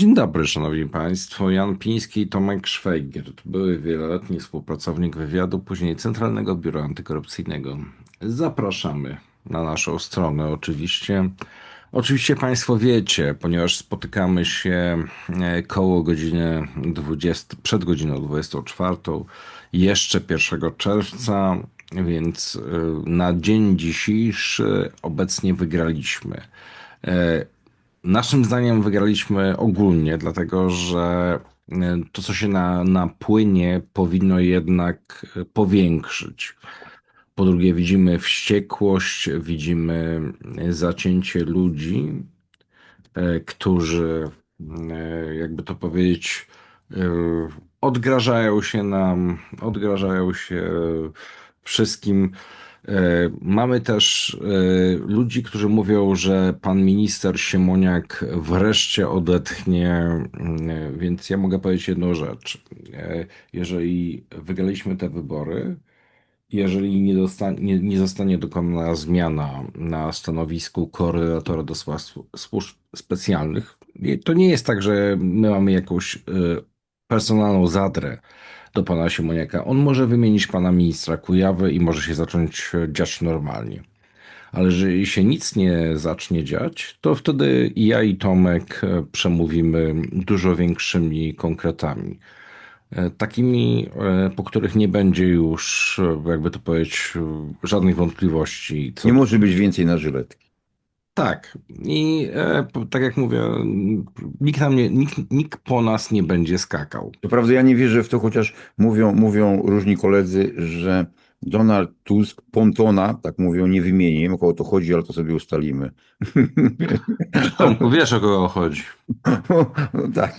Dzień dobry, szanowni państwo. Jan Piński i Tomek Szwajgiert, były wieloletni współpracownik wywiadu, później Centralnego Biura Antykorupcyjnego. Zapraszamy na naszą stronę oczywiście. Oczywiście państwo wiecie, ponieważ spotykamy się e, koło godziny 20, przed godziną 24, jeszcze 1 czerwca, więc e, na dzień dzisiejszy obecnie wygraliśmy. E, Naszym zdaniem wygraliśmy ogólnie, dlatego że e, to, co się na, napłynie, powinno jednak e, powiększyć. Po drugie, widzimy wściekłość, widzimy zacięcie ludzi, e, którzy, jakby to powiedzieć, odgrażają się nam, odgrażają się wszystkim. E, mamy też e, ludzi, którzy mówią, że pan minister Siemoniak wreszcie odetchnie, mm, więc ja mogę powiedzieć jedną rzecz. E, jeżeli wygraliśmy te wybory, jeżeli nie, nie, nie zostanie dokonana zmiana na stanowisku koordynatora do służb specjalnych, to nie jest tak, że my mamy jakąś personalną zadrę do pana Siemoniaka. On może wymienić pana ministra Kujawy i może się zacząć dziać normalnie. Ale jeżeli się nic nie zacznie dziać, to wtedy ja i Tomek przemówimy dużo większymi konkretami. E, takimi, e, po których nie będzie już, jakby to powiedzieć, żadnych wątpliwości. Co... Nie może być więcej na żyletki. Tak. I e, tak jak mówię, nikt, nam nie, nikt, nikt po nas nie będzie skakał. To prawda, ja nie wierzę w to, chociaż mówią, mówią różni koledzy, że Donald Tusk Pontona, tak mówią, nie wymieni. Nie wiem o kogo to chodzi, ale to sobie ustalimy. Tomku, wiesz o kogo chodzi. No, tak.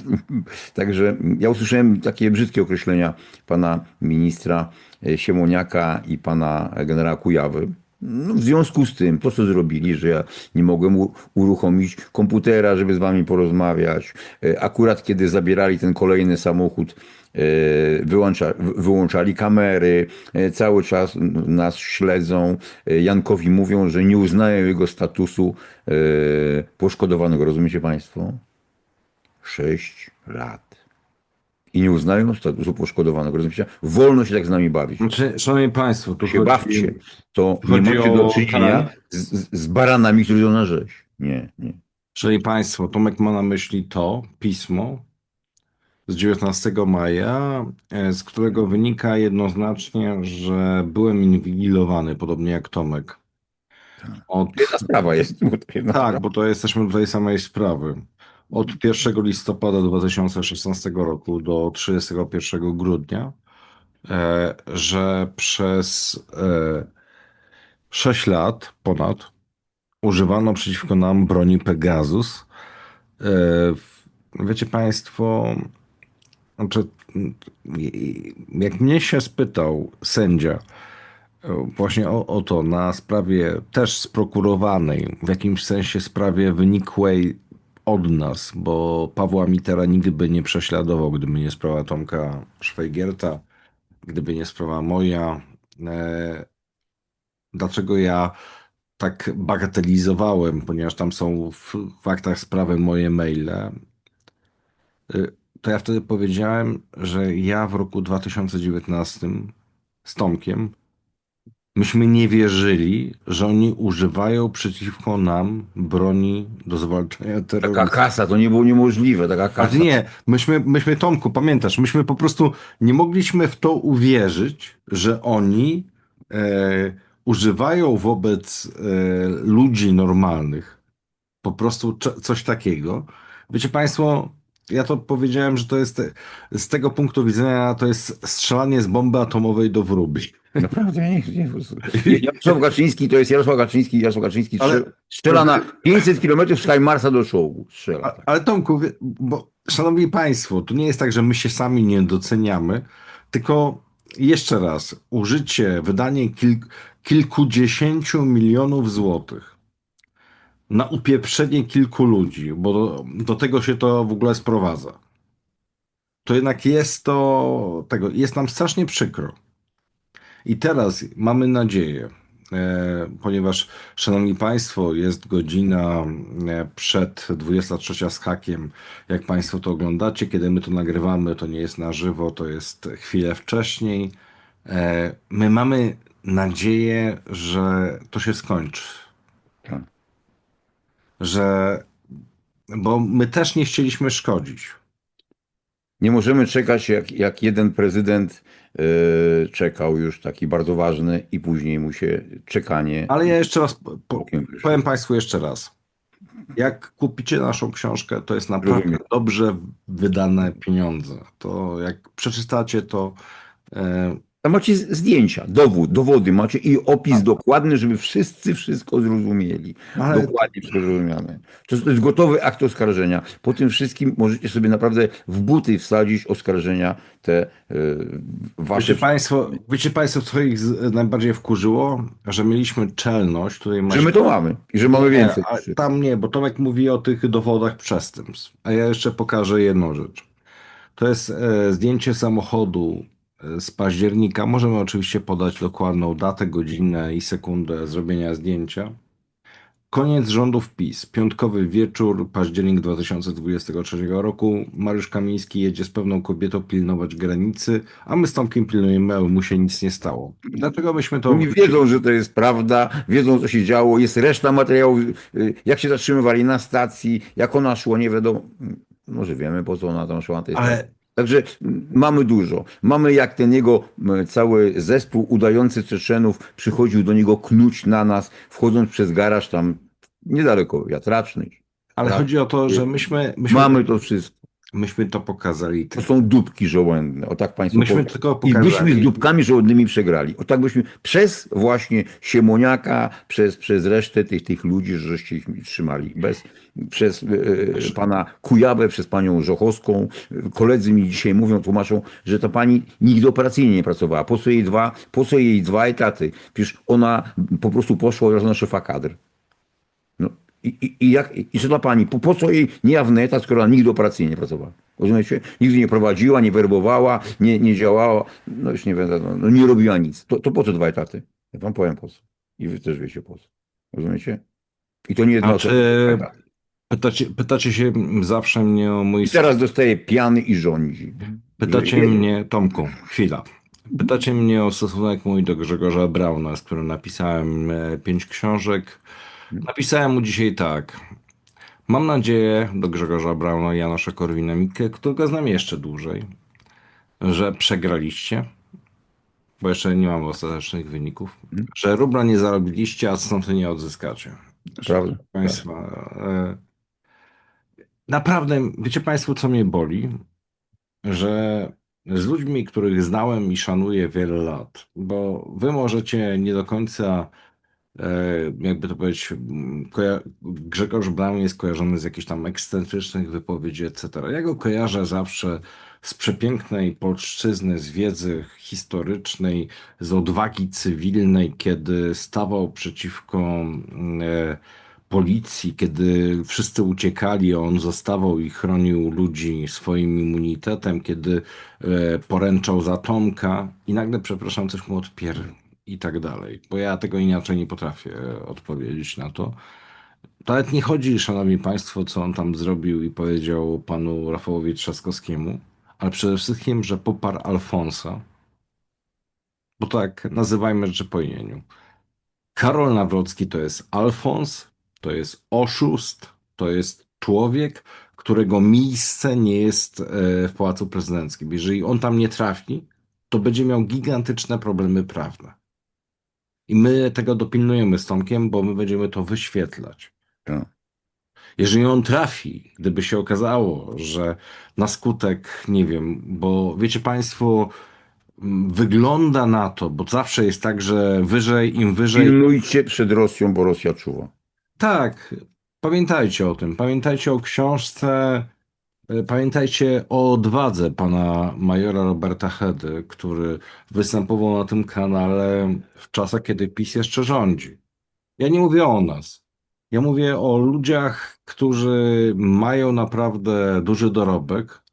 Także ja usłyszałem takie brzydkie określenia pana ministra Siemoniaka i pana generała Kujawy no, w związku z tym, to co zrobili, że ja nie mogłem uruchomić komputera, żeby z wami porozmawiać. E, akurat kiedy zabierali ten kolejny samochód, e, wyłącza, wyłączali kamery, e, cały czas nas śledzą. Jankowi mówią, że nie uznają jego statusu poszkodowanego. Rozumiecie Państwo? Sześć lat i nie uznają statusu poszkodowanego. Rozumiecie? Wolno się tak z nami bawić. Znaczy, szanowni Państwo, tu się chodzi, bawcie. To nie macie do czynienia z, z, baranami, którzy idą na rzeź. Nie, nie. Szanowni Państwo, Tomek ma na myśli to pismo z 19 maja, e, z którego wynika jednoznacznie, że byłem inwigilowany, podobnie jak Tomek. Tak. Od... Jedna sprawa jest. Tak, bo to jesteśmy do tej samej sprawy od 1 listopada 2016 roku do 31 grudnia, e, że przez 6 e, lat ponad używano przeciwko nam broni Pegasus. E, wiecie Państwo, znaczy, jak mnie się spytał sędzia, właśnie o, o to na sprawie też sprokurowanej, w jakimś sensie sprawie wynikłej od nas, bo Pawła Mitera nigdy by nie prześladował, gdyby nie sprawa Tomka Szwajgierta, gdyby nie sprawa moja. E, dlaczego ja tak bagatelizowałem, ponieważ tam są w faktach sprawy moje maile, e, to ja wtedy powiedziałem, że ja w roku 2019 z Tomkiem Myśmy nie wierzyli, że oni używają przeciwko nam broni do zwalczania terroryzmu. Taka kasa, to nie było niemożliwe, taka kasa. Ale nie, myśmy, myśmy, Tomku, pamiętasz, myśmy po prostu nie mogliśmy w to uwierzyć, że oni e, używają wobec e, ludzi normalnych po prostu coś takiego. Wiecie Państwo, ja to powiedziałem, że to jest z tego punktu widzenia to jest strzelanie z bomby atomowej do wróbli. Naprawdę, ja nie, nie, Jarosław Kaczyński to jest Jarosław Kaczyński, Jarosław Kaczyński ale, strzela na 500 kilometrów z Hajmarsa do czołgu. Strzela. Tak. Ale Tomku, bo szanowni państwo, to nie jest tak, że my się sami nie doceniamy, tylko jeszcze raz, użycie, wydanie kilk, kilkudziesięciu milionów złotych na upieprzenie kilku ludzi, bo do, do tego się to w ogóle sprowadza. To jednak jest to, tego, jest nam strasznie przykro. I teraz mamy nadzieję, e, ponieważ, szanowni państwo, jest godzina e, przed 23 z hakiem, jak państwo to oglądacie, kiedy my to nagrywamy, to nie jest na żywo, to jest chwilę wcześniej. E, My mamy nadzieję, że to się skończy. Że, bo my też nie chcieliśmy szkodzić. Nie możemy czekać, jak, jak jeden prezydent e, czekał już taki bardzo ważny i później mu się czekanie. Ale ja jeszcze raz po, powiem Państwu jeszcze raz. Jak kupicie naszą książkę, to jest naprawdę Rozumiem. dobrze wydane pieniądze. To jak przeczytacie, to e, Tam macie zdjęcia, dowód, dowody, macie i opis dokładny, żeby wszyscy wszystko zrozumieli. Ale- Dokładnie wszystko zrozumiane. To jest, to jest gotowy akt oskarżenia. Po tym wszystkim możecie sobie naprawdę w buty wsadzić oskarżenia te e, wasze. wiecie, państwo, wiecie Państwo, co ich najbardziej wkurzyło? Że mieliśmy czelność, której Że my to mamy i że mamy więcej. Nie, tam nie, bo Tomek mówi o tych dowodach przestępstw. A ja jeszcze pokażę jedną rzecz. To jest e, zdjęcie samochodu z października. Możemy oczywiście podać dokładną datę, godzinę i sekundę zrobienia zdjęcia. Koniec rządów PiS. Piątkowy wieczór, październik 2023 roku. Mariusz Kamiński jedzie z pewną kobietą pilnować granicy, a my z Tomkiem pilnujemy, aby mu się nic nie stało. Dlaczego myśmy to... Oni wiedzą, że to jest prawda, wiedzą, co się działo, jest reszta materiałów, y, jak się zatrzymywali na stacji, jak ona szła, nie wiadomo. Może wiemy, po co ona tam szła na tej stacji. Ale Także mamy dużo. Mamy jak ten jego cały zespół udający Czeczenów przychodził do niego knuć na nas, wchodząc przez garaż tam niedaleko, wiatraczny. Ale Tak. chodzi o to, że myśmy, myśmy, Mamy to wszystko. Myśmy to pokazali. To są dupki żołędne. O tak państwo Myśmy tylko I byśmy z pokazali. dupkami żołędnymi przegrali. O tak byśmy przez właśnie Siemoniaka, przez, przez resztę tych, tych ludzi, żeście ich trzymali. Bez, przez e, e, pana Kujawę, przez panią Żochowską. Koledzy mi dzisiaj mówią, tłumaczą, że ta pani nigdy operacyjnie nie pracowała. Po co jej dwa, po co jej dwa etaty? Przecież ona po prostu poszła od razu na szefa kadr. No, i, i, i, jak, I co dla pani? Po, po co jej niejawny etat, skoro ona nigdy operacyjnie nie pracowała? Rozumiecie? Nigdy nie prowadziła, nie werbowała, nie, nie działała, no już nie wiadomo, no nie robiła nic. To, to po co dwa etaty? Ja wam powiem po co. I wy też wiecie po co. Rozumiecie? I to nie jedna osoba. czy pytacie, pytacie się zawsze mnie o mój... I teraz dostaje piany i rządzi. Pytacie Że- mnie, Tomku, chwila. Pytacie mnie o stosunek mój do Grzegorza Brauna, z którym napisałem e, pięć książek. Napisałem mu dzisiaj tak. Mam nadzieję do Grzegorza Brauna i Janusza Korwina-Mikke, którego znam jeszcze dłużej, że przegraliście, bo jeszcze nie mamy ostatecznych wyników, że rubla nie zarobiliście, a stąd nie odzyskacie. Prawda? Państwa, e, naprawdę, wiecie Państwo, co mnie boli? Że z ludźmi, których znałem i szanuję wiele lat, bo Wy możecie nie do końca, jakby to powiedzieć, m, koja- Grzegorz Braun jest kojarzony z jakichś tam ekscentrycznych wypowiedzi, etc. Ja go kojarzę zawsze z przepięknej polszczyzny, z wiedzy historycznej, z odwagi cywilnej, kiedy stawał przeciwko mm, e, policji, kiedy wszyscy uciekali, on zostawał i chronił ludzi swoim immunitetem, kiedy e, poręczał za Tomka i nagle, przepraszam, coś mu odpier i tak dalej. Bo ja tego inaczej nie potrafię e, odpowiedzieć na to. To nawet nie chodzi, szanowni państwo, co on tam zrobił i powiedział panu Rafałowi Trzaskowskiemu, ale przede wszystkim, że poparł Alfonsa, bo tak nazywajmy rzeczy po imieniu. Karol Nawrocki to jest Alfons, to jest oszust, to jest człowiek, którego miejsce nie jest e, w Pałacu Prezydenckim. Jeżeli on tam nie trafi, to będzie miał gigantyczne problemy prawne. I my tego dopilnujemy z Tomkiem, bo my będziemy to wyświetlać. Tak. Jeżeli on trafi, gdyby się okazało, że na skutek, nie wiem, bo wiecie Państwo, wygląda na to, bo zawsze jest tak, że wyżej, im wyżej. Pilnujcie przed Rosją, bo Rosja czuwa. Tak, pamiętajcie o tym. Pamiętajcie o książce, pamiętajcie o odwadze pana majora Roberta Hedy, który występował na tym kanale w czasach, kiedy PiS jeszcze rządzi. Ja nie mówię o nas. Ja mówię o ludziach, którzy mają naprawdę duży dorobek.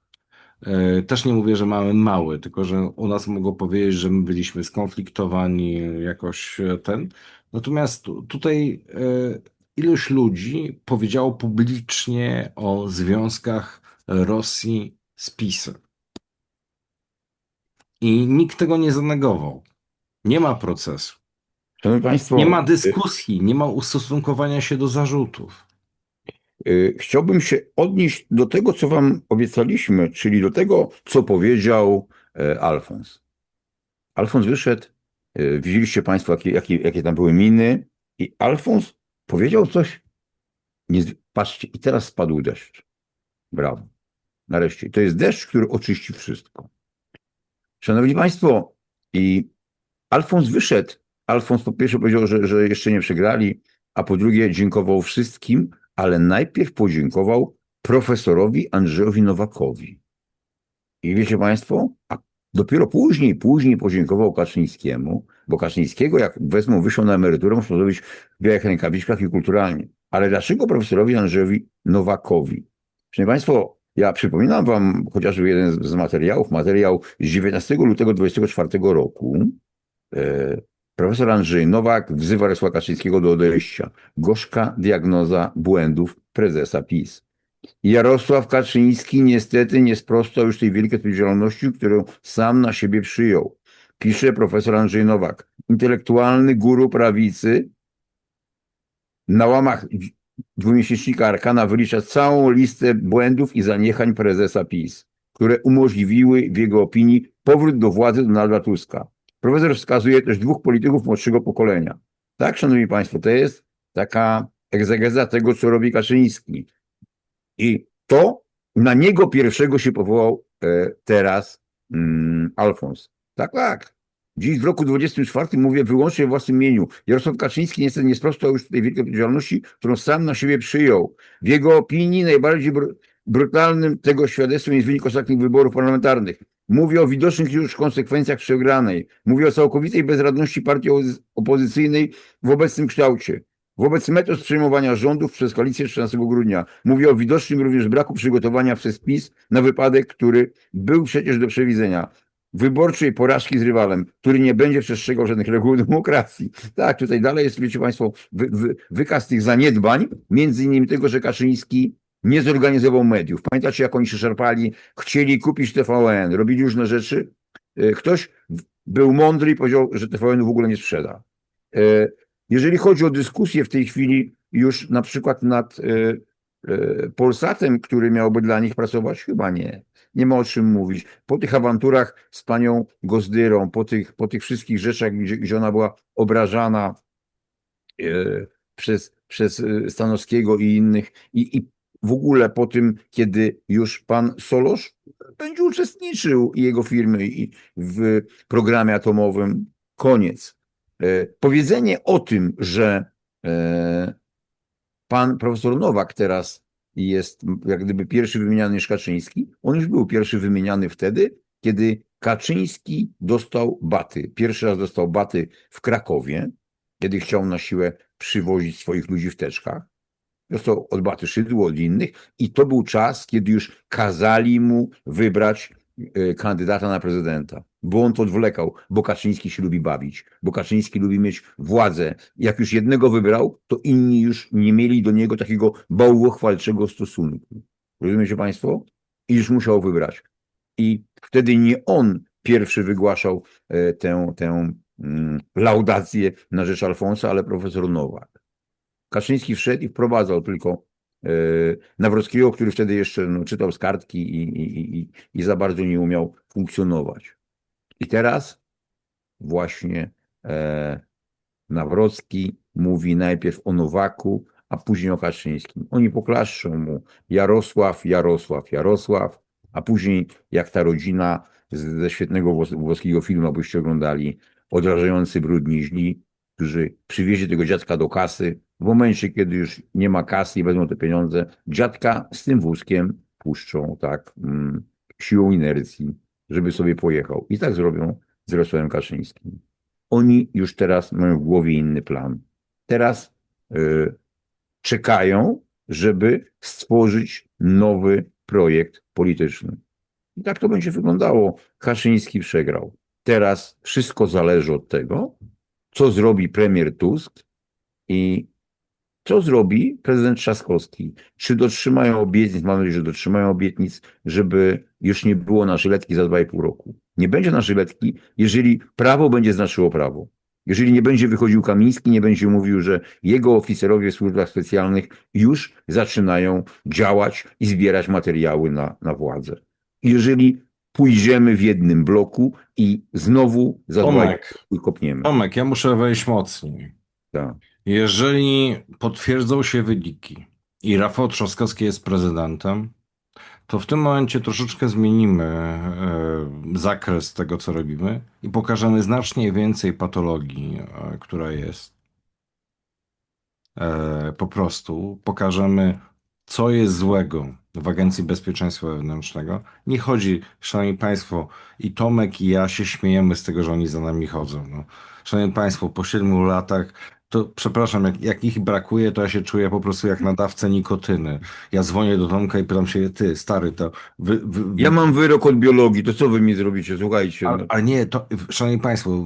E, Też nie mówię, że mamy mały, tylko że u nas mogą powiedzieć, że my byliśmy skonfliktowani jakoś e, ten. Natomiast tu- tutaj e, ilość ludzi powiedziało publicznie o związkach Rosji z PiSem. I nikt tego nie zanegował. Nie ma procesu. Szanowni Państwo, Nie ma dyskusji, nie ma ustosunkowania się do zarzutów. y, chciałbym się odnieść do tego, co Wam obiecaliśmy, czyli do tego, co powiedział e, Alfons. Alfons wyszedł, e, widzieliście Państwo, jakie, jakie, jakie tam były miny, i Alfons powiedział coś. niezw- Patrzcie, i teraz spadł deszcz. Brawo. Nareszcie. To jest deszcz, który oczyści wszystko. Szanowni Państwo, i Alfons wyszedł. Alfons po pierwsze powiedział, że, że jeszcze nie przegrali, a po drugie dziękował wszystkim, ale najpierw podziękował profesorowi Andrzejowi Nowakowi. I wiecie Państwo, a dopiero później, później podziękował Kaczyńskiemu, bo Kaczyńskiego jak wezmą wyższą na emeryturę, muszą zrobić w białych rękawiczkach i kulturalnie. Ale dlaczego profesorowi Andrzejowi Nowakowi? Szanowni Państwo, ja przypominam Wam chociażby jeden z- materiałów, materiał z 19 lutego 24 roku. E, profesor Andrzej Nowak wzywa Jarosława Kaczyńskiego do odejścia. Gorzka diagnoza błędów prezesa PiS. Jarosław Kaczyński niestety nie sprostał już tej wielkiej odpowiedzialności, którą sam na siebie przyjął. Pisze profesor Andrzej Nowak. Intelektualny guru prawicy na łamach dwumiesięcznika Arkana wylicza całą listę błędów i zaniechań prezesa PiS, które umożliwiły w jego opinii powrót do władzy Donalda Tuska. Profesor wskazuje też dwóch polityków młodszego pokolenia. Tak, szanowni państwo, to jest taka egzegeza tego, co robi Kaczyński. I to na niego pierwszego się powołał e, teraz mm, Alfons. Tak, tak. Dziś w roku 24 mówię wyłącznie w własnym imieniu. Jarosław Kaczyński niestety nie sprostał już tej wielkiej odpowiedzialności, którą sam na siebie przyjął. W jego opinii najbardziej br brutalnym tego świadectwem jest wynik ostatnich wyborów parlamentarnych. Mówię o widocznych już konsekwencjach przegranej. Mówię o całkowitej bezradności partii opozy- opozycyjnej w obecnym kształcie. Wobec metod przejmowania rządów przez koalicję 13 grudnia mówię o widocznym również braku przygotowania przez PiS na wypadek, który był przecież do przewidzenia. Wyborczej porażki z rywalem, który nie będzie przestrzegał żadnych reguł demokracji. Tak, tutaj dalej jest, wiecie Państwo, wy, wy, wykaz tych zaniedbań, między innymi tego, że Kaczyński nie zorganizował mediów. Pamiętacie, jak oni się szarpali, chcieli kupić TVN, robili różne rzeczy. E, Ktoś był mądry i powiedział, że TVN w ogóle nie sprzeda. E, jeżeli chodzi o dyskusję w tej chwili już na przykład nad e, Polsatem, który miałby dla nich pracować, chyba nie. Nie ma o czym mówić. Po tych awanturach z panią Gozdyrą, po tych, po tych wszystkich rzeczach, gdzie, gdzie ona była obrażana e, przez, przez e, Stanowskiego i innych, i, i w ogóle po tym, kiedy już pan Solosz będzie uczestniczył i jego firmy i w programie atomowym, koniec. Powiedzenie o tym, że pan profesor Nowak teraz jest jak gdyby pierwszy wymieniany niż Kaczyński, on już był pierwszy wymieniany wtedy, kiedy Kaczyński dostał baty. Pierwszy raz dostał baty w Krakowie, kiedy chciał na siłę przywozić swoich ludzi w teczkach. Dostał od baty szydło, od innych i to był czas, kiedy już kazali mu wybrać kandydata na prezydenta, bo on odwlekał, bo Kaczyński się lubi bawić, bo Kaczyński lubi mieć władzę. Jak już jednego wybrał, to inni już nie mieli do niego takiego bałwochwalczego stosunku. Rozumiecie Państwo? I już musiał wybrać. I wtedy nie on pierwszy wygłaszał e, tę, tę mm, laudację na rzecz Alfonsa, ale profesor Nowak. Kaczyński wszedł i wprowadzał tylko Nawrockiego, który wtedy jeszcze no, czytał z kartki i, i, i, i za bardzo nie umiał funkcjonować. I teraz właśnie e, Nawrocki mówi najpierw o Nowaku, a później o Kaczyńskim. Oni poklaszczą mu Jarosław, Jarosław, Jarosław, a później jak ta rodzina ze świetnego włos- włoskiego filmu, abyście oglądali, odrażający brudni źli, którzy przywieźli tego dziadka do kasy. W momencie, kiedy już nie ma kasy i wezmą te pieniądze, dziadka z tym wózkiem puszczą, tak, mm, siłą inercji, żeby sobie pojechał. I tak zrobią z Jarosławem Kaczyńskim. Oni już teraz mają w głowie inny plan. Teraz y, czekają, żeby stworzyć nowy projekt polityczny. I tak to będzie wyglądało. Kaczyński przegrał. Teraz wszystko zależy od tego, co zrobi premier Tusk I co zrobi prezydent Trzaskowski? Czy dotrzymają obietnic, mam nadzieję, że dotrzymają obietnic, żeby już nie było na żyletki za 2,5 roku. Nie będzie na żyletki, jeżeli prawo będzie znaczyło prawo. Jeżeli nie będzie wychodził Kamiński, nie będzie mówił, że jego oficerowie w służbach specjalnych już zaczynają działać i zbierać materiały na, na władzę. Jeżeli pójdziemy w jednym bloku i znowu za Tomek. 2,5 kopniemy. Tomek, ja muszę wejść mocniej. Tak. Jeżeli potwierdzą się wyniki i Rafał Trzaskowski jest prezydentem, to w tym momencie troszeczkę zmienimy e, zakres tego, co robimy i pokażemy znacznie więcej patologii, e, która jest. E, po prostu pokażemy, co jest złego w Agencji Bezpieczeństwa Wewnętrznego. Nie chodzi, Szanowni Państwo, i Tomek, i ja się śmiejemy z tego, że oni za nami chodzą. No. Szanowni Państwo, po siedmiu latach, to przepraszam, jak, jak ich brakuje, to ja się czuję po prostu jak nadawcę nikotyny. Ja dzwonię do Tomka i pytam się, ty, stary, to wy, wy, wy, Ja mam wyrok od biologii, to co wy mi zrobicie? Słuchajcie. ale, no. ale nie, to, Szanowni Państwo,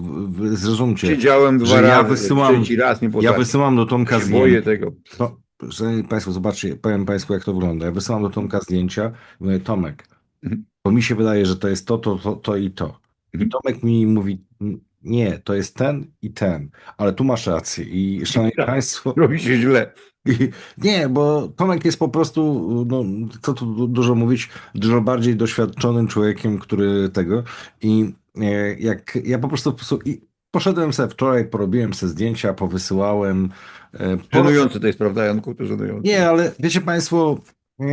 zrozumcie, Siedziałem dwa że ja razy, wysyłam- trzeci raz mnie ja posadził. wysyłam do Tomka zdjęcia. boję tego. To, szanowni Państwo, zobaczcie, powiem Państwu, jak to wygląda. Ja wysyłam do Tomka zdjęcia, mówię, Tomek, Mhm. bo mi się wydaje, że to jest to, to, to, to i to. I Mhm. Tomek mi mówi, nie, to jest ten i ten, ale tu masz rację. I szanowni Tak. Państwo, Robi się źle. i- nie, bo Tomek jest po prostu, no, co tu du- dużo mówić, dużo bardziej doświadczonym człowiekiem, który tego. I e, jak ja po prostu, po prostu i poszedłem sobie wczoraj, porobiłem sobie zdjęcia, powysyłałem. e, po- Żenujące to jest, prawda, Janku? To żenujące. nie, ale wiecie Państwo, e,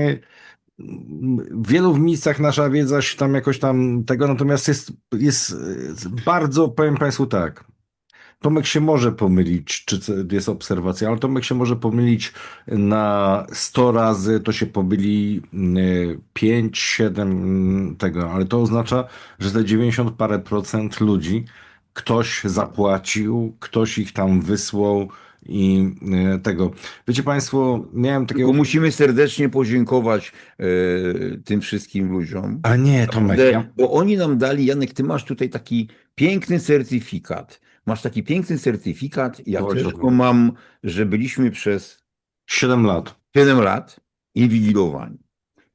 w wielu miejscach nasza wiedza się tam jakoś tam tego, natomiast jest, jest bardzo, powiem Państwu tak. Tomek się może pomylić, czy jest obserwacja, ale Tomek się może pomylić na 100 razy, to się pomyli 5, 7 tego, ale to oznacza, że te 90 parę procent ludzi ktoś zapłacił, ktoś ich tam wysłał i e, tego. Wiecie Państwo, miałem takiego... Tylko musimy serdecznie podziękować e, tym wszystkim ludziom. A nie, Tomek, Naprawdę, ja... Bo oni nam dali, Janek, ty masz tutaj taki piękny certyfikat. Masz taki piękny certyfikat, ja też go mam, że byliśmy przez 7 lat. 7 lat inwigilowani.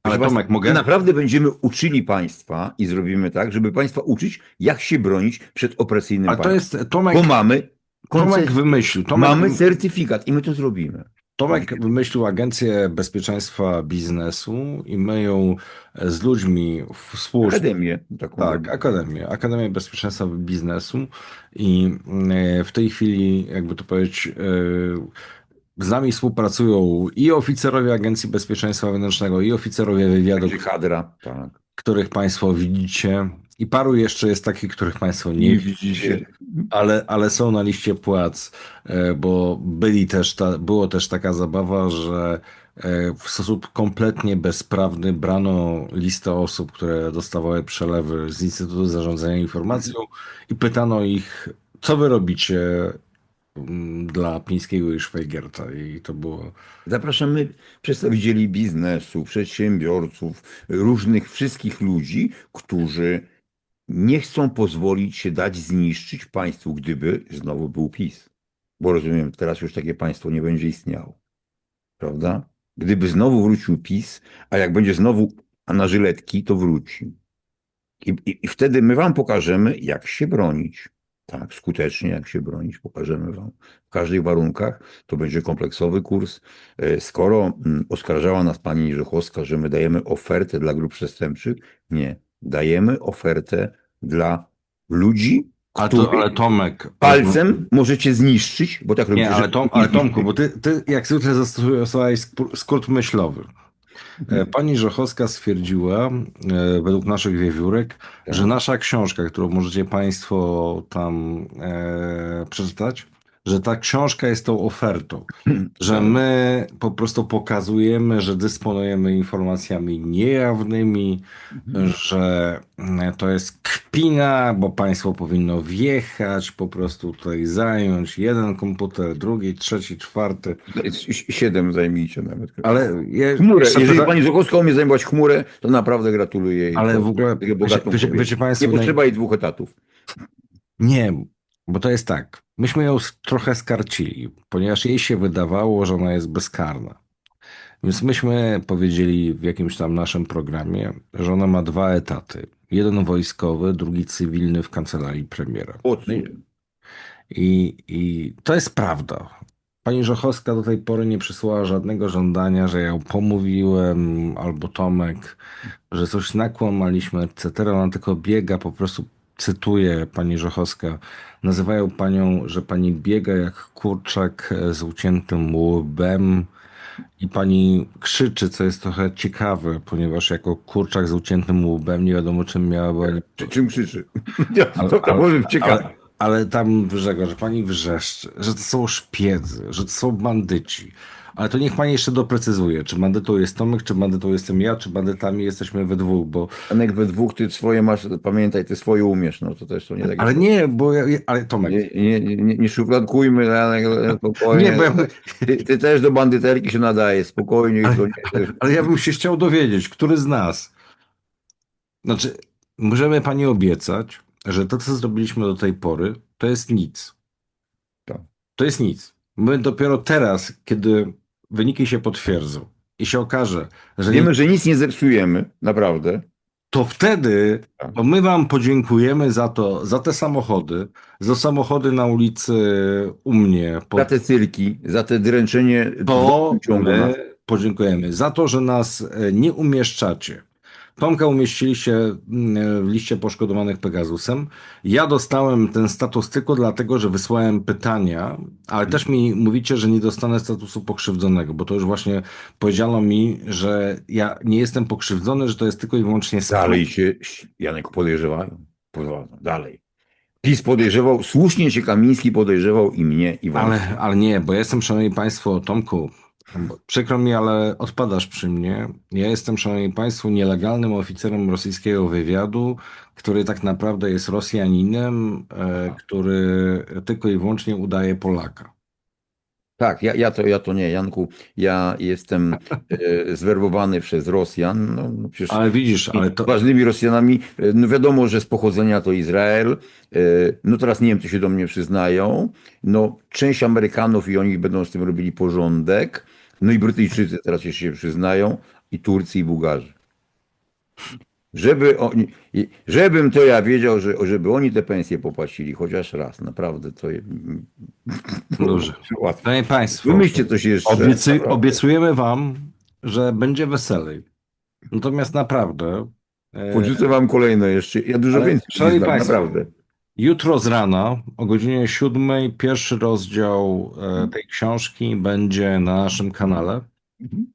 Ale Tomek, mogę- my naprawdę będziemy uczyli państwa i zrobimy tak, żeby państwa uczyć, jak się bronić przed opresyjnym Ale to państwem. jest, Tomek, Bo mamy, Tomek wymyślił. Tomek, mamy certyfikat i my to zrobimy. Tomek wymyślił Agencję Bezpieczeństwa Biznesu i my ją z ludźmi współpracując. Akademię taką. Tak. Akademię. Akademię Bezpieczeństwa Biznesu i e, w tej chwili, jakby to powiedzieć, e, z nami współpracują i oficerowie Agencji Bezpieczeństwa Wewnętrznego, i oficerowie wywiadu, kadra. Tak. których Państwo widzicie. I paru jeszcze jest takich, których Państwo nie widzicie. Ale, ale są na liście płac, e, bo byli też ta, było też taka zabawa, że e, w sposób kompletnie bezprawny brano listę osób, które dostawały przelewy z Instytutu Zarządzania Informacją i pytano ich, co wy robicie mm, dla Pińskiego i Szwajgerta. I to było... Zapraszamy przedstawicieli biznesu, przedsiębiorców, różnych wszystkich ludzi, którzy nie chcą pozwolić się dać zniszczyć państwu, gdyby znowu był PiS. Bo rozumiem, teraz już takie państwo nie będzie istniało. Prawda? Gdyby znowu wrócił PiS, a jak będzie znowu na żyletki, to wróci. I, i, I wtedy my wam pokażemy, jak się bronić. Tak, skutecznie jak się bronić, pokażemy wam. W każdych warunkach to będzie kompleksowy kurs. E, Skoro mm, oskarżała nas pani Rzechowska, że my dajemy ofertę dla grup przestępczych, nie. Dajemy ofertę dla ludzi, Ale, to, ale Tomek... palcem możecie zniszczyć, bo tak robicie. Nie, ale, Tom, ale Tomku, bo ty, ty jak zwykle zastosowałeś skrót myślowy. E, Pani Żochowska stwierdziła, e, według naszych wiewiórek, Tak. że nasza książka, którą możecie Państwo tam e, przeczytać, że ta książka jest tą ofertą, że my po prostu pokazujemy, że dysponujemy informacjami niejawnymi, że mm, to jest kpina, bo państwo powinno wjechać, po prostu tutaj zająć jeden komputer, drugi, trzeci, czwarty. Siedem zajmijcie nawet. Ale je, Chmurę. Jeżeli pyta- pani Żukowska umie zajmować chmurę, to naprawdę gratuluję jej. Ale w ogóle, wiecie, wiecie, Państwo, Nie potrzeba jej dwóch etatów. nie, bo to jest tak. Myśmy ją trochę skarcili, ponieważ jej się wydawało, że ona jest bezkarna. Więc myśmy powiedzieli w jakimś tam naszym programie, że ona ma dwa etaty. Jeden wojskowy, drugi cywilny w kancelarii premiera. I, I to jest prawda. Pani Żochowska do tej pory nie przysłała żadnego żądania, że ja ją pomówiłem, albo Tomek, że coś nakłamaliśmy, etc. Ona tylko biega, po prostu cytuję pani Żochowska, nazywają panią, że pani biega jak kurczak z uciętym łbem i pani krzyczy, co jest trochę ciekawe, ponieważ jako kurczak z uciętym łbem nie wiadomo czym miałaby Czy, czym krzyczy? Ja, to, to może ciekawe. ale, ale tam wyrzekła, że pani wrzeszczy, że to są szpiedzy, że to są bandyci. Ale to niech pani jeszcze doprecyzuje, czy bandytą jest Tomek, czy bandytą jestem ja, czy bandytami jesteśmy we dwóch, bo... Janek, we dwóch ty swoje masz, pamiętaj, ty swoje umiesz, no to też to nie takie... Ale nie, bo ja, ale Tomek, Nie, nie, nie, nie szufladkujmy, Janek, spokojnie. Nie, bo ja- ty, ty też do bandyterki się nadaje, spokojnie. nie, ale ja bym się chciał dowiedzieć, który z nas... Znaczy, możemy pani obiecać, że to, co zrobiliśmy do tej pory, to jest nic. Tak. To jest nic. My dopiero teraz, kiedy wyniki się potwierdzą i się okaże, że nie Wiemy, że nic nie zepsujemy, naprawdę. to wtedy Tak. to my wam podziękujemy za to, za te samochody, za samochody na ulicy u mnie. Za Pod, te cyrki, za te dręczenie to my podziękujemy. Za to, że nas e, nie umieszczacie. Tomka umieściliście mm, w liście poszkodowanych Pegasusem. Ja dostałem ten status tylko dlatego, że wysłałem pytania, ale też mi mówicie, że nie dostanę statusu pokrzywdzonego, bo to już właśnie powiedziano mi, że ja nie jestem pokrzywdzony, że to jest tylko i wyłącznie sprawa. Dalej się, Janek, podejrzewają. Dalej. PiS podejrzewał, słusznie się Kamiński podejrzewał i mnie, i was. Ale, ale nie, bo ja jestem, szanowni państwo, Tomku, przykro mi, ale odpadasz przy mnie. Ja jestem, szanowni państwo, nielegalnym oficerem rosyjskiego wywiadu, który tak naprawdę jest Rosjaninem, e, który tylko i wyłącznie udaje Polaka. Tak, ja, ja, to, ja to nie, Janku. Ja jestem e, zwerbowany przez Rosjan. No, no przecież Ale widzisz, ale to, ważnymi Rosjanami, e, no wiadomo, że z pochodzenia to Izrael. e, No teraz Niemcy się do mnie przyznają. No część Amerykanów i oni będą z tym robili porządek. No i Brytyjczycy teraz jeszcze się przyznają. I Turcy, i Bułgarzy. Żeby oni, żebym to ja wiedział, że, żeby oni te pensje popłacili chociaż raz, naprawdę to Dobrze. łatwo. szanowni państwo, Wymyślcie coś jeszcze. obiecujemy wam, że będzie weselej. Natomiast naprawdę, e, Podrzucę wam kolejne jeszcze. Ja dużo Ale, więcej szanowni znam, państwo, naprawdę. Jutro z rana o godzinie 7 pierwszy rozdział e, tej książki będzie na naszym kanale. Mhm.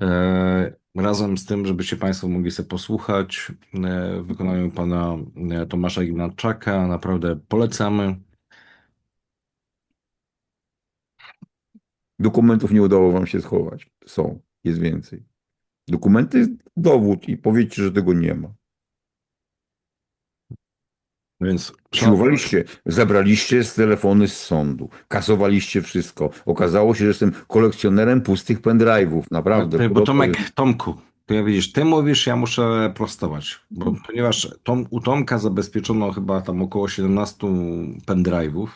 E, razem z tym, żebyście Państwo mogli sobie posłuchać e, w wykonaniu pana Tomasza Ignatczaka. Naprawdę polecamy. Dokumentów nie udało wam się schować. Są, jest więcej. Dokumenty, dowód i powiedzcie, że tego nie ma. Więc Siłowaliście, zabraliście z telefony z sądu, kasowaliście wszystko. Okazało się, że jestem kolekcjonerem pustych pendrive'ów, naprawdę. Ty, bo Podobno- Tomek, Tomku, to ja widzisz, ty mówisz, ja muszę prostować, bo ponieważ Tom, u Tomka zabezpieczono chyba tam około 17 pendrive'ów,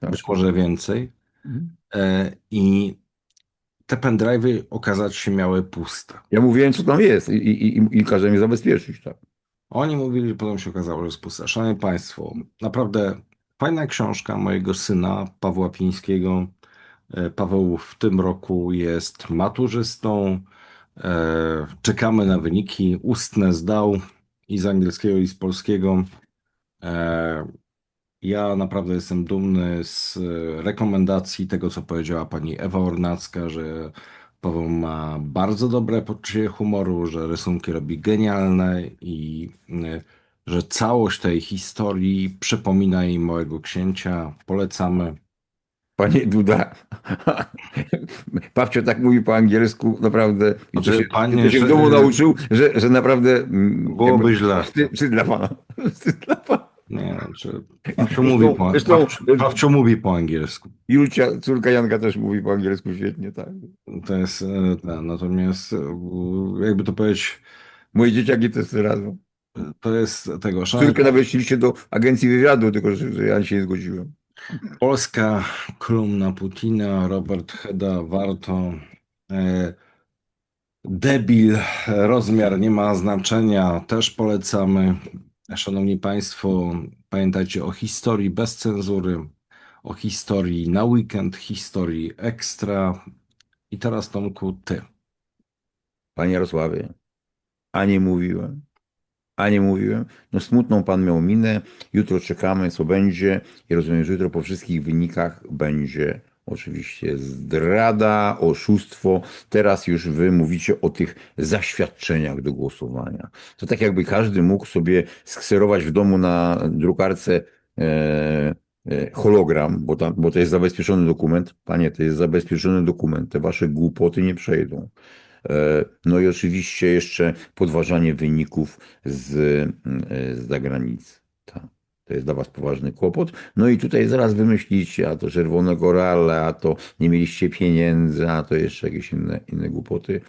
Tak. być może więcej. E, I te pendrive'y okazać się miały puste. Ja mówiłem, co tam jest i, i, i, i każę mnie zabezpieczyć. Tak. Oni mówili, że potem się okazało, że jest puste. Szanowni Państwo, naprawdę fajna książka mojego syna Pawła Pińskiego. E, Paweł w tym roku jest maturzystą. E, Czekamy na wyniki. Ustne zdał i z angielskiego, i z polskiego. E, Ja naprawdę jestem dumny z rekomendacji tego, co powiedziała pani Ewa Ornacka, że Paweł ma bardzo dobre poczucie humoru, że rysunki robi genialne i e, że całość tej historii przypomina jej małego księcia. Polecamy. Panie Duda, Pawcio tak mówi po angielsku, naprawdę. I to się, panie, to się w że- domu nauczył, że, że naprawdę. mm, Byłoby jakby- źle. Wstyd, wstyd dla pana. Wstyd dla pana. Nie, czy Pawcio mówi po, zresztą- Pawcio mówi po angielsku. Julcia, córka Janka też mówi po angielsku świetnie, tak. To jest e, ten, natomiast e, jakby to powiedzieć, Moje dzieciaki też razem. to jest tego. Szanowni Córkę nawet chcieliście do agencji wywiadu, tylko że, że ja się nie zgodziłem. Polska kolumna Putina, Robert Heda, warto. E, Debil, rozmiar nie ma znaczenia, też polecamy. Szanowni Państwo, pamiętajcie o historii bez cenzury, o historii na weekend, historii ekstra. I teraz Tomku, ty. Panie Jarosławie, a nie mówiłem, a nie mówiłem. No smutną pan miał minę, jutro czekamy, co będzie i rozumiem, że jutro po wszystkich wynikach będzie oczywiście zdrada, oszustwo. Teraz już wy mówicie o tych zaświadczeniach do głosowania. To tak jakby każdy mógł sobie skserować w domu na drukarce e, e, hologram, bo, tam, bo to jest zabezpieczony dokument. Panie, to jest zabezpieczony dokument. Te wasze głupoty nie przejdą. E, No i oczywiście jeszcze podważanie wyników z, e, z zagranicy. To jest dla was poważny kłopot. No i tutaj zaraz wymyślicie, a to Czerwone Korale, a to nie mieliście pieniędzy, a to jeszcze jakieś inne, inne głupoty.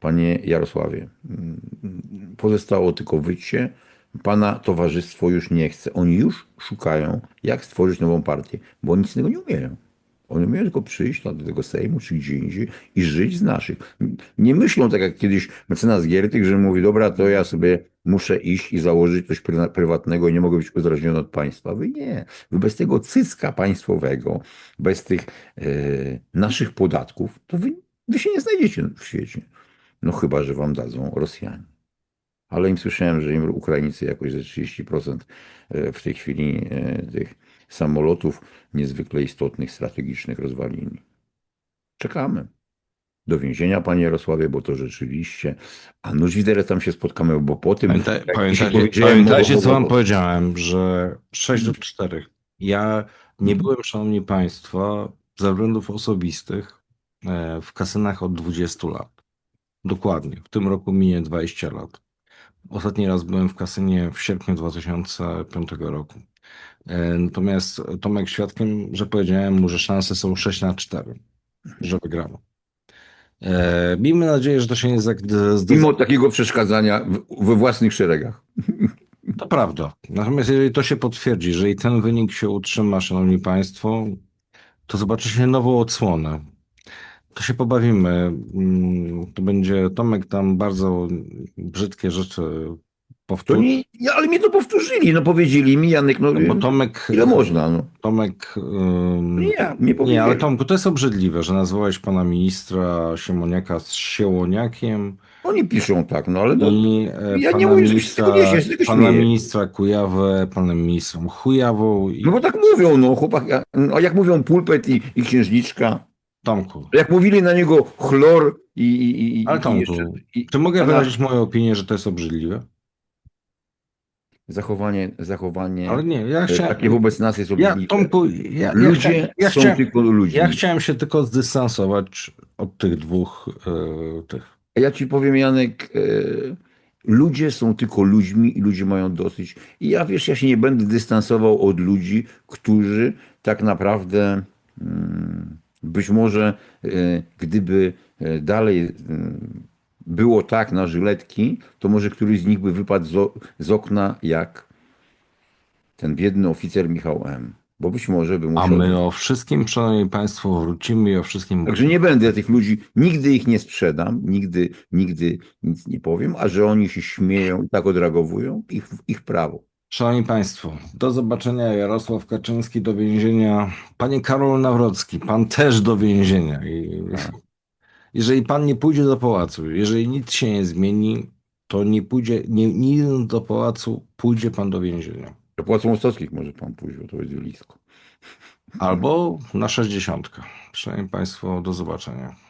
Panie Jarosławie, mm, pozostało tylko wycie. Pana towarzystwo już nie chce. Oni już szukają, jak stworzyć nową partię, bo oni nic tego nie umieją. Oni umieją tylko przyjść do tego Sejmu czy gdzie indziej i żyć z naszych. Nie myślą tak jak kiedyś mecenas Giertych, że mówi, dobra, to ja sobie muszę iść i założyć coś prywatnego i nie mogę być uzależniony od państwa. Wy nie. Wy bez tego cycka państwowego, bez tych e, naszych podatków, to wy, wy się nie znajdziecie w świecie. No chyba, że wam dadzą Rosjanie. Ale im słyszałem, że im Ukraińcy jakoś ze 30% e, w tej chwili e, tych samolotów niezwykle istotnych, strategicznych rozwalili. Czekamy. Do więzienia, panie Jarosławie, bo to rzeczywiście. A nuż widzę, że tam się spotkamy, bo po tym. Pamięta, jak pamiętacie, dzisiaj powiedziałem, pamiętacie, bo- co wam powiedziałem, że 6 do 4. Ja nie byłem, szanowni państwo, ze względów osobistych e, w kasynach od 20 lat. Dokładnie. W tym roku minie 20 lat. Ostatni raz byłem w kasynie w sierpniu 2005 roku. E, Natomiast Tomek świadkiem, że powiedziałem mu, że szanse są 6 na 4, że wygramy. E, Miejmy nadzieję, że to się nie zdecydowanie. Mimo takiego przeszkadzania w- we własnych szeregach. To prawda. Natomiast jeżeli to się potwierdzi, jeżeli ten wynik się utrzyma, szanowni państwo, to zobaczy się nową odsłonę. To się pobawimy. Mm, To będzie Tomek tam bardzo brzydkie rzeczy To powtórzy. nie, ale mnie to powtórzyli, no powiedzieli mi, Janek, no, No bo Tomek. ile można, no. Tomek. ym, Nie, Nie, powiedzieli. ale Tomku, to jest obrzydliwe, że nazwałeś pana ministra Siemoniaka z Siełoniakiem Oni piszą tak, no ale no, i e, ja nie mówię, że się z ministra, tego się z tego pana śmieję. ministra Kujawę, panem ministrem Chujawą i no bo tak mówią, no chłopak, a jak mówią pulpet i, i księżniczka, Tomku. jak mówili na niego chlor i, i, i, Ale i Tomku, jeszcze, i Czy mogę Pana- wyrazić moją opinię, że to jest obrzydliwe? Zachowanie, zachowanie Ale nie, ja e, chciałem. takie wobec nas jest Ja, obrzydliwe. Tomku, ja, ja, Ludzie chciałem, ja, są chciałem, tylko ludźmi. ja chciałem się tylko zdystansować od tych dwóch e, tych. Ja ci powiem, Janek, e, ludzie są tylko ludźmi i ludzie mają dosyć. I ja wiesz, ja się nie będę dystansował od ludzi, którzy tak naprawdę mm, być może e, gdyby e, dalej mm, było tak na żyletki, to może któryś z nich by wypadł z, okna jak ten biedny oficer Michał M. Bo być może by A musiał... my o wszystkim, szanowni państwo, wrócimy i o wszystkim. Także nie będę tych ludzi, nigdy ich nie sprzedam, nigdy, nigdy nic nie powiem, a że oni się śmieją i tak odreagowują, ich, ich prawo. Szanowni Państwo, do zobaczenia. Jarosław Kaczyński do więzienia. Panie Karol Nawrocki, pan też do więzienia. I jeżeli pan nie pójdzie do pałacu, jeżeli nic się nie zmieni, to nie pójdzie, nie, nie idąc do pałacu, pójdzie pan do więzienia. Do Płac Mostowskich może pan pójść, bo to jest blisko. Albo na 60. Szanowni Państwo, do zobaczenia.